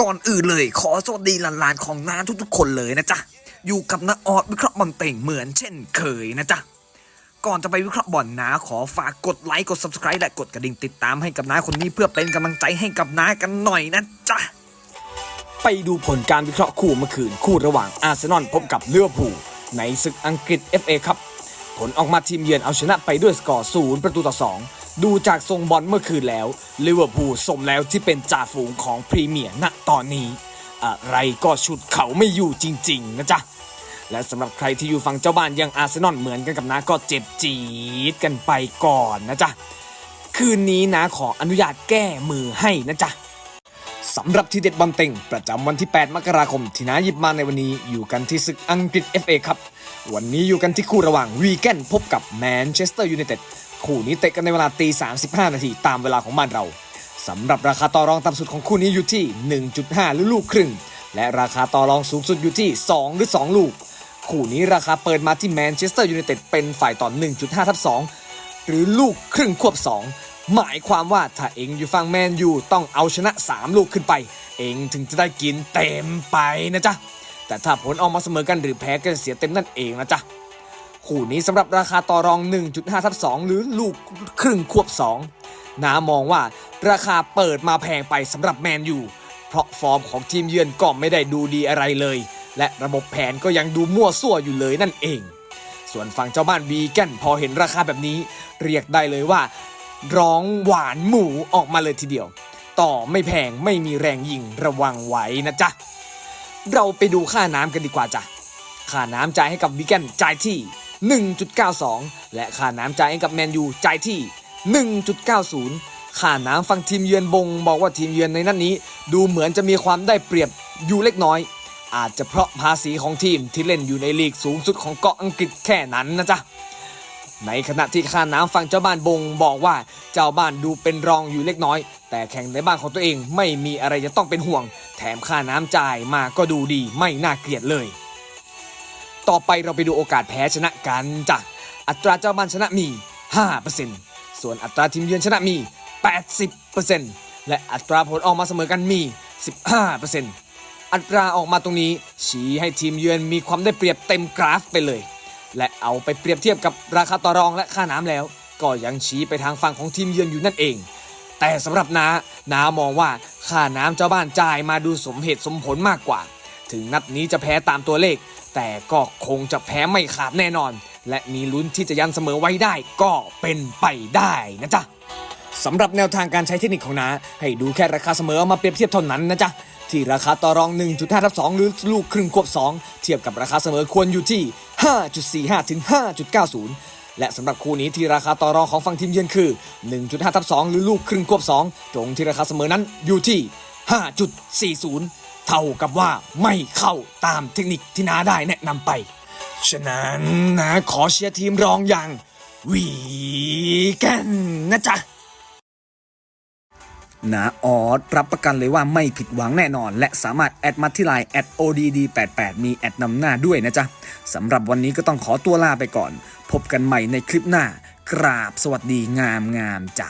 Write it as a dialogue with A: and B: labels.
A: ก่อนอื่นเลย ขอสวัสดีหลานๆของน้าทุกๆ คนเลยนะจ๊ะ อยู่กับน้าออดวิเคราะห์บอลเต่งเหมือนเช่นเคยนะจ๊ะ ก่อนจะไปวิเคราะห์บอลน้าขอฝากกดไลค์กด subscribe และกดกระดิ่งติดตามให้กับน้าคนนี้เพื่อเป็นกำลังใจให้กับน้ากันหน่อยนะจ๊ะ
B: ไปดูผลการวิเคราะห์คู่เมื่อคืนคู่ระหว่างอาร์เซนอลพบกับลิเวอร์พูลในศึกอังกฤษ FA ครับผลออกมาทีมเยือนเอาชนะไปด้วยสกอร์ศูนย์ประตูต่อ 2 ดูจากทรงบอลเมื่อคืนแล้วลิเวอร์พูลสมแล้วที่เป็นจ่าฝูงของพรีเมียร์ณตอนนี้ อะไรก็ชุดเขาไม่อยู่จริง ๆ นะจ๊ะ และสำหรับใครที่อยู่ฝั่งเจ้าบ้านยังอาร์เซนอลเหมือนกันกับน้าก็เจ็บจี๊ดกันไปก่อนนะจ๊ะ คืนนี้นะขออนุญาตแก้มือให้นะจ๊ะสำหรับทีเด็ดบอลเต็ง ประจำวันที่ 8 มกราคม ที่น้าหยิบมาในวันนี้อยู่กันที่ศึกอังกฤษ FA ครับ วันนี้อยู่กันที่คู่ระหว่างวีแกนพบกับแมนเชสเตอร์ยูไนเต็ด คู่นี้เตะกันในเวลาตี 35 นาทีตามเวลาของบ้านเราสำหรับราคาต่อรองต่ำสุดของคู่นี้อยู่ที่ 1.5 หรือลูกครึ่ง และราคาต่อรองสูงสุดอยู่ที่ 2 หรือ 2 ลูก คู่นี้ราคาเปิดมาที่แมนเชสเตอร์ยูไนเต็ดเป็นฝ่ายต่อ 1.5 ทับ 2 หรือลูกครึ่งควบ 2 หมายความว่าถ้าเองอยู่ฝั่งแมนยูต้องเอาชนะ 3 ลูกขึ้นไป เองถึงจะได้กินเต็มไปนะจ๊ะ แต่ถ้าผลออกมาเสมอกันหรือแพ้ก็จะเสียเต็มนั่นเองนะจ๊ะ คู่นี้สำหรับราคาต่อรอง 1.5 ทับ 2 หรือลูกครึ่งควบ 2น้ามองว่าราคาเปิดมาแพงไปสำหรับแมนยูเพราะฟอร์มของทีมเยือนก็ไม่ได้ดูดีอะไรเลย และระบบแผนก็ยังดูมั่วซั่วอยู่เลยนั่นเอง ส่วนฝั่งเจ้าบ้านวีแกนพอเห็นราคาแบบนี้ เรียกได้เลยว่า ร้องหวานหมูออกมาเลยทีเดียว ต่อไม่แพงไม่มีแรงยิงระวังไว้นะจ๊ะเราไปดูค่าน้ำกันดีกว่าจ้ะค่าน้ำจ่ายให้กับวิกแกนจ่ายที่ 1.92 และค่าน้ำจ่ายให้กับแมนยูจ่ายที่ 1.90 ค่าน้ำฝั่งทีมเยือนบงบอกว่าทีมเยือนในนัดนนี้ ดูเหมือนจะมีความได้เปรียบอยู่เล็กน้อย อาจจะเพราะภาษีของทีมที่เล่นอยู่ในลีกสูงสุดของเกาะอังกฤษแค่นั้นนะจ๊ะในขณะที่ค่าน้ำฝั่งเจ้าบ้านบงบอกว่าเจ้าบ้านดูเป็นรองอยู่เล็กน้อย แต่แข่งในบ้านของตัวเองไม่มีอะไรจะต้องเป็นห่วง แถมค่าน้ำจ่ายมาก็ดูดีไม่น่าเกลียดเลย ต่อไปเราไปดูโอกาสแพ้ชนะกันจ้ะอัตราเจ้าบ้านชนะมี 5%ส่วนอัตราทีมเยือนชนะมี 80%และอัตราผลออกมาเสมอกันมี 15%อัตราออกมาตรงนี้ ชี้ให้ทีมเยือนมีความได้เปรียบเต็มกราฟไปเลย และเอาไปเปรียบเทียบกับราคาต่อรองและค่าน้ำแล้ว ก็ยังชี้ไปทางฝั่งของทีมเยือนอยู่นั่นเอง แต่สำหรับน้าน้ามองว่าค่าน้ำเจ้าบ้านจ่ายมาดูสมเหตุสมผลมากกว่า ถึงนัดนี้จะแพ้ตามตัวเลข แต่ก็คงจะแพ้ไม่ขาดแน่นอน และมีลุ้นที่จะยันเสมอไว้ได้ก็เป็นไปได้นะจ๊ะสำหรับแนวทางการใช้เทคนิคของน้าให้ดูแค่ราคาเสมอมาเปรียบเทียบเท่านั้นนะจ๊ะที่ราคาต่อรอง 1.5 ทับ 2 หรือลูกครึ่งควบ 2 เทียบกับราคาเสมอควรอยู่ที่ 5.45 ถึง 5.90 และสำหรับคู่นี้ที่ราคาต่อรองของฝั่งทีมเยือนคือ 1.5 ทับ 2 หรือลูกครึ่งควบ 2 ตรงที่ราคาเสมอนั้นอยู่ที่ 5.40 เท่ากับว่าไม่เข้าตามเทคนิคที่น้าได้แนะนำไป ฉะนั้นนะขอเชียร์ทีมรองอย่างวีแกนนะจ๊ะ
A: นาออสรับประกันเลยว่าไม่ผิดหวังแน่นอน และสามารถแอดมาที่ไลน์แอด @odd88 มีแอดนำหน้าด้วยนะจ๊ะสำหรับวันนี้ก็ต้องขอตัวลาไปก่อน พบกันใหม่ในคลิปหน้า กราบสวัสดีงามงามจ้ะ